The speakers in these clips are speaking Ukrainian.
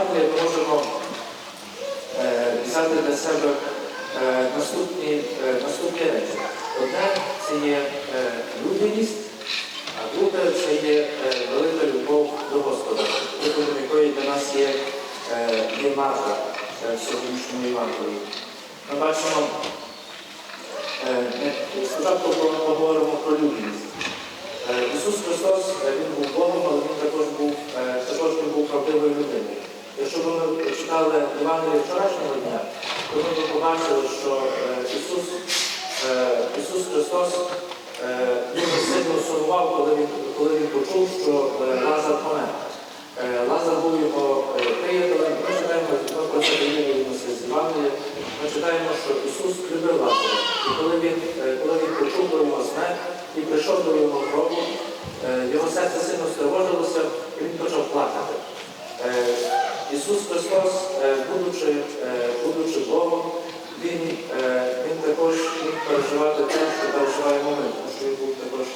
Ми можемо е, взяти для себе е, наступні, е, наступні речі. Одне це є людяність, а друге це є велика любов до Господа, прикладом якої для нас є, є Марта в сьогоднішньому Євангелії. Ми бачимо, спочатку поговоримо про людяність. Ісус Христос Він був Богом, але Він також був, також він був правдивою людиною. Якщо б ми читали Євангеліє вчорашнього дня, то ми б побачили, що е, Ісус, е, Ісус Христос е, дуже сильно сумував, коли він, коли він почув, що Лазар помер. Е, Лазар був його е, приятелем. Ми читаємо, ми про це довідуємося з Євангелія. Ми читаємо, що Ісус любив Лазара. І коли він, е, коли він почув про його смерть і прийшов до його гробу, е, його серце сильно стривожилося, і він почав плакати. Е, Ісус Христос, е, будучи, е, будучи Богом, Він, е, він також переживати те, що переживаємо ми, тому що він був також,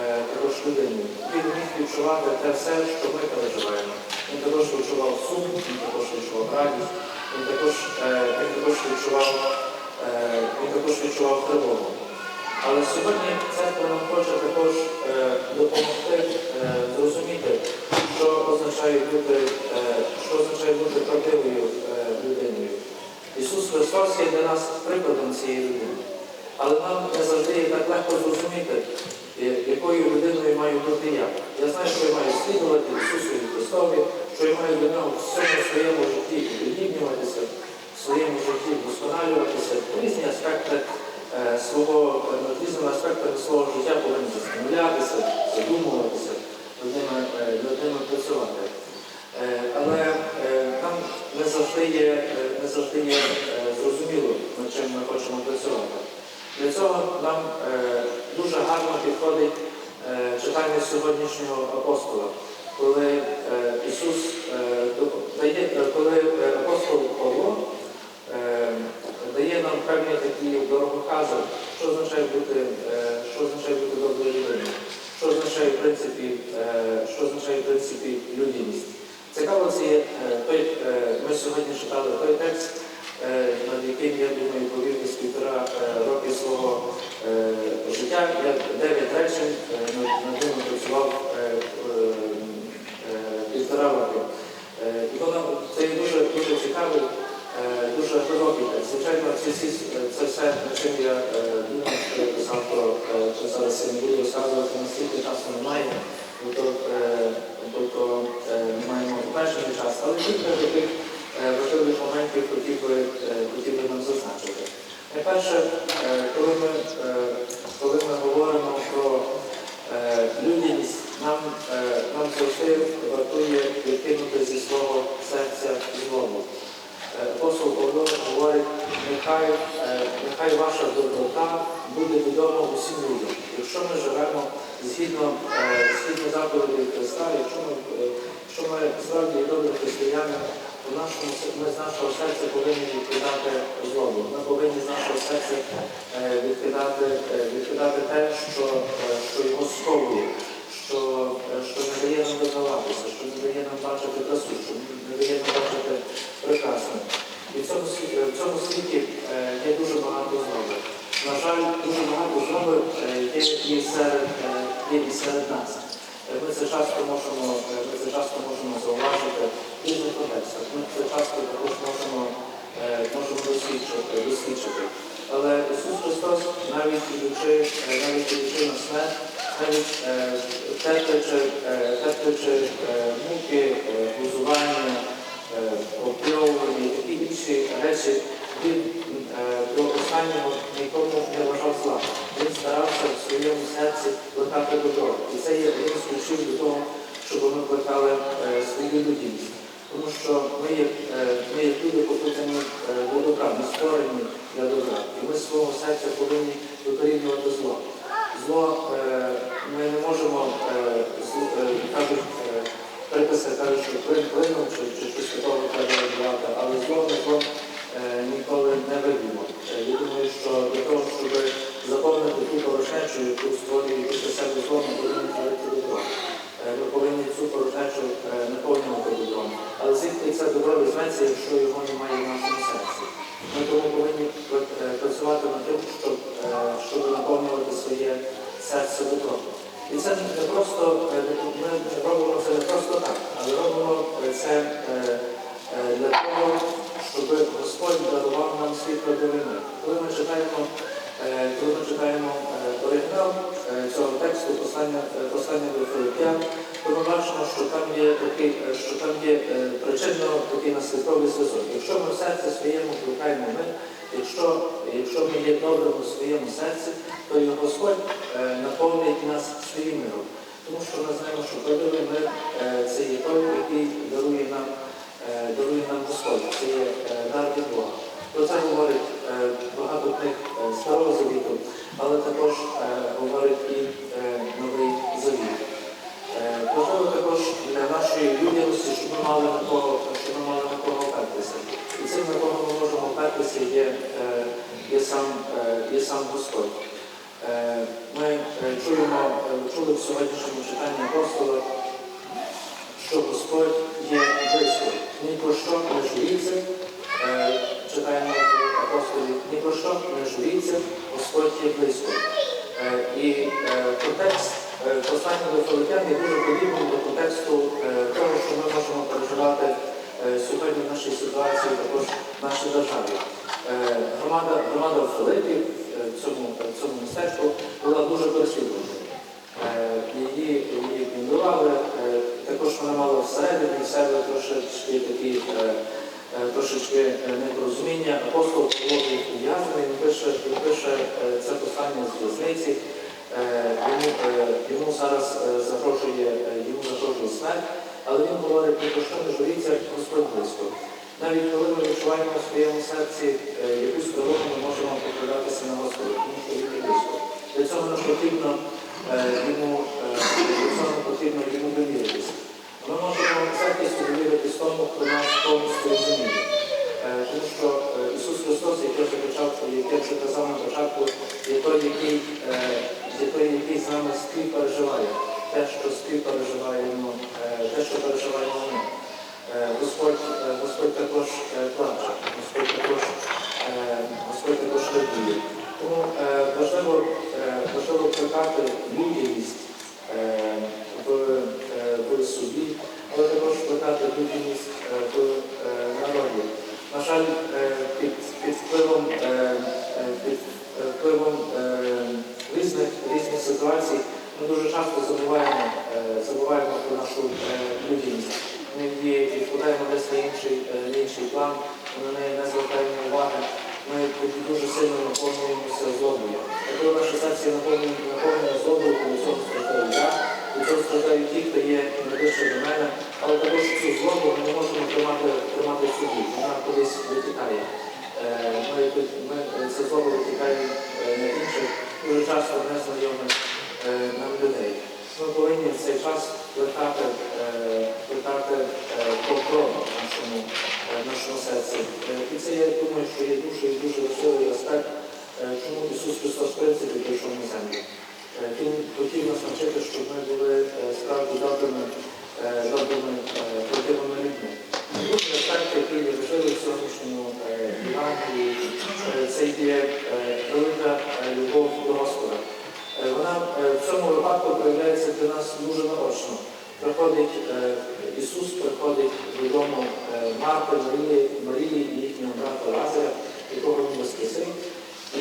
е, також людиною. Він міг відчувати те все, що ми переживаємо. Він також відчував сум, він також відчував радість, він також, е, він також відчував, е, він також відчував тривогу. Але сьогодні церква нам хоче також е, допомогти е, зрозуміти, що означає бути, е, що означає бути правдивою е, людиною. Ісус Христос є для нас прикладом цієї людини. Але нам не завжди є так легко зрозуміти, е, якою людиною маю бути я. Я знаю, що я маю слідувати Ісусу і Христові, що я маю до нього всьому своєму житті підрівнюватися, в своєму житті вдосконалюватися, різні аспекти е, свого е, різними аспектами свого життя повинні застемлятися, задумуватися, над ними, ними працювати. Але нам не завжди є, не завжди є зрозуміло, над чим ми хочемо працювати. Для цього нам е, дуже гарно підходить е, читання сьогоднішнього апостола, коли е, Ісус е, доп- дає, е, коли е, апостол Павло е, дає нам певні такі дороговкази, що означає бути, е, що означає бути доброю людиною, що означає в принципі, е, що означає в принципі людяність. Цікаво, це є е, той, е, ми сьогодні читали той текст, е, над яким, я думаю, повів десь півтора е, роки свого е, життя. Я дев'ять речень над ними працював е, е, е, півтора роки. Е, І воно це дуже, дуже цікавий, дуже глибокий текст. Звичайно, це, це все, над чим я я писав про е, що зараз я не буду розказувати, наскільки часу немає, бо то, е, е, ми маємо обмежений час, але кілька таких важливих моментів хотів би нам зазначити. Найперше, е, коли ми, е, коли ми говоримо про е, людяність, нам, е, нам завжди вартує відкинути зі свого серця злому. Е, Апостол Павло говорить, нехай, е, нехай ваша доброта буде відома усім людям. Якщо ми живемо згідно, е, згідно заповіді Христа, якщо ми, е, якщо ми справді добрі християни, то нашому, ми з нашого серця повинні відкидати злобу. Ми повинні з нашого серця е, відкидати, е, відкидати те, що, е, що його сковує, що, що не дає нам визнаватися, що не дає нам бачити красу, що не дає нам бачити прекрасне. І в цьому, сві- е, в цьому світі є дуже багато злоби. На жаль, дуже багато злоби є і серед, є і серед нас. Ми це часто можемо, ми це часто можемо зауважити різних контекстах. Ми це часто також можемо, е, можемо досвідчити, досвідчити. Але Ісус Христос, навіть ідучи, е, навіть ідучи на смерть, навіть е, терпячи, терпячи муки, глузування, опльовування, такі інші речі, він до останнього нікому не вважав зла. Він старався в своєму серці плекати добро. І це є один з ключів до того, щоб ми плекали свою людяність. Що ми як, е, ми як люди покликані е, до ми створені для добра. І ми з свого серця повинні викорінювати зло. Зло е, ми не можемо, е, приписи кажуть, що плином чи, щось такого треба відбувати, але зло ми ніколи не виб'ємо. Я думаю, що для того, щоб заповнити ту порожнечу, яку створює після себе зло, ми повинні творити добро. Е, Ми повинні цю порожнечу наповнювати добром. Але звідки це добро візьметься, якщо його немає в нашому серці. Ми тому повинні е, працювати над тим, щоб, е, щоб наповнювати своє серце добро. І це не просто е, ми не просто причинно такий наслідковий зв'язок. Якщо ми в серці своєму кликаємо ми, якщо, якщо ми є добрим у своєму серці, то і Господь е, наповнить нас своїм миром. Тому що ми знаємо, що правдивий мир е, це є той, який дарує нам, е, дарує нам Господь, це є е, дар від Бога. Про це говорить е, багато книг е, Старого Завіту, але також е, говорить і е, Новий Завіт. Е, також людяності, щоб ми мали на кого, щоб ми мали на кого опертися. І цим, на кого ми можемо опертися, є, е, є, сам, е, є сам Господь. Е, Ми чуємо, чули в сьогоднішньому читанні апостола, що Господь є близько. Ні про що не журіться, Е, читаємо в апостолі, ні про що не журіться, Господь є близько. І контекст послання до Филип'ян є дуже подібним до контексту е, того, що ми можемо переживати е, сьогодні в нашій ситуації, також в нашій державі. Е, Громада, громада в Филипі, е, в цьому, цьому містечку, була дуже переслідувана. Е, Її, її піндували, е, також вона мала всередині себе трошечки такі е, е, трошечки е, непорозуміння. Апостол Павло був ув'язнений, він пише, він пише е, це послання з в'язниці. Е, Йому, е, йому зараз е, загрожує, е, йому загрожує смерть, але він говорить, про що не журіться, Господь близько. Навіть коли ми відчуваємо в своєму серці якусь дорогу, ми можемо покладатися на Господа, тому що він є близько. Для цього нам потрібно йому, для цього потрібно йому довіритися. Ми можемо з легкістю довіритись тому, хто нас повністю розуміє. Тому що Ісус Христос, як я вже почав, як я вже казав на початку, є той, який, е, є той, який з нами співпереживає. Те, що співпереживаємо, е, те, що переживаємо ми. Е, Господь, е, Господь також плаче, Господь також, Господь також радіє. Тому важливо, важливо плекати людяність в, в собі, але також плекати людяність в народі. На жаль, під, під впливом, під впливом різних, різних ситуацій ми дуже часто забуваємо, е, забуваємо про нашу е, людяність. Ми її відкладаємо десь на інший, е, на інший план, ми на неї не звертаємо уваги. Ми дуже сильно наповнюємося злобою. А коли наша серце наповнює наповнене злобою, то від цього страждаю я, цього страждають ті, хто є найближче до мене, але також цю злобу ми не можемо тримати, тримати в собі. Вона кудись витікає. Е, Ми, ми, це злоба витікає е, на інших, дуже часто незнайомих е, нам людей. Ми повинні в цей час плекати, е, плекати е, добро в нашому, е, в нашому серці. Е, І це, я думаю, що є дуже і дуже важливий аспект, чому Ісус Христос в принципі прийшов на землю. Е, Він хотів нас навчити, щоб ми були е, справді добрими, е, Приходить е, Ісус, приходить додому е, Марти, Марії, Марії і їхнього брата Лазаря, якого він воскресив.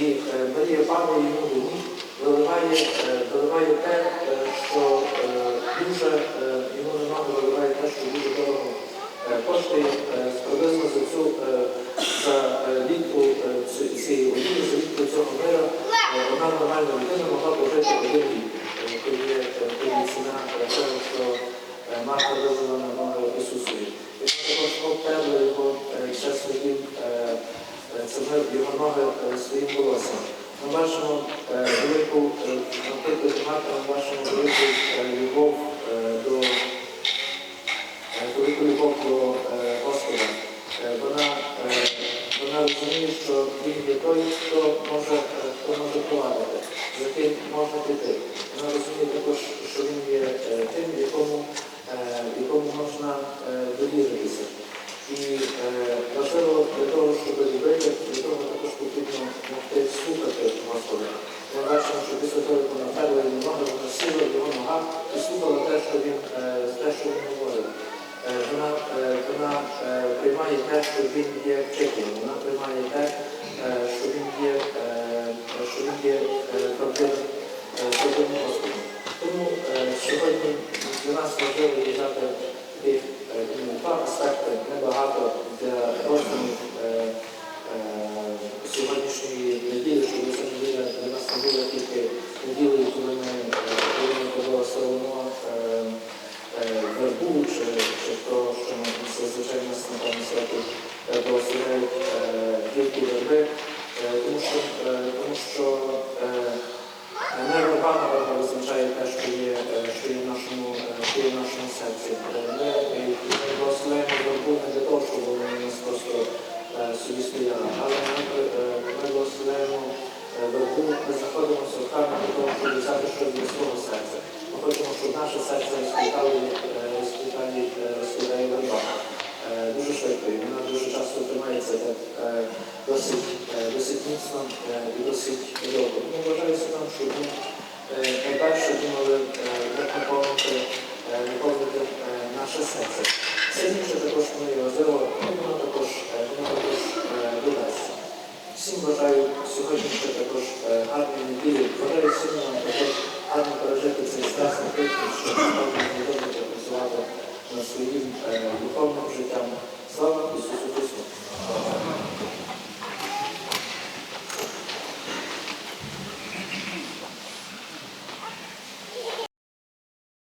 І е, Марія падає йому до ніг, виливає, виливає те, що дуже йому ноги виливає те, що дуже дорого коштує приблизно за цю за літку цієї олії, за літку цього мира, одна нормальна людина могла прожити один рік. Е, ціна того, що е, Марта вилила на ноги Ісусові. І вона також обтерли його ще своїм е, е, його ноги е, своїм волоссям. Ми бачимо велику, наприклад, Марта, ми бачимо велику любов до е, велику любов до е, Господа. Е, Вона, е, вона розуміє, що він є той, хто може, е, хто може провадити, за ким можна піти. Вона розуміє також, що він є е, тим, якому, е, якому можна е, довіритися. І е, важливо для того, щоб любити, для того також потрібно могти слухати Господа. Ми бачимо, що після того, як вона вперла йому ноги, вона сіла в його ногах і слухала те, що він, е, те, що він говорив. Е, Вона, е, вона приймає те, що він є вчителем, вона приймає те, що він є, що він є правдивим правдивим Господом. Тому сьогодні для нас важливо е, ну, два аспекти небагато для роздумів нам е, досить довго. Ми ну, вважається нам, що ми е, найперше думали, е, як наповнити наше серце. Все інше також ми важливо, ну, воно також додасться. Всім бажаю сьогодні ще також гарні неділі. вважаю, всім нам також гарно пережити цей страшний тиждень, що ми добре працювати над своїм духовним життям. Слава Ісусу Христу!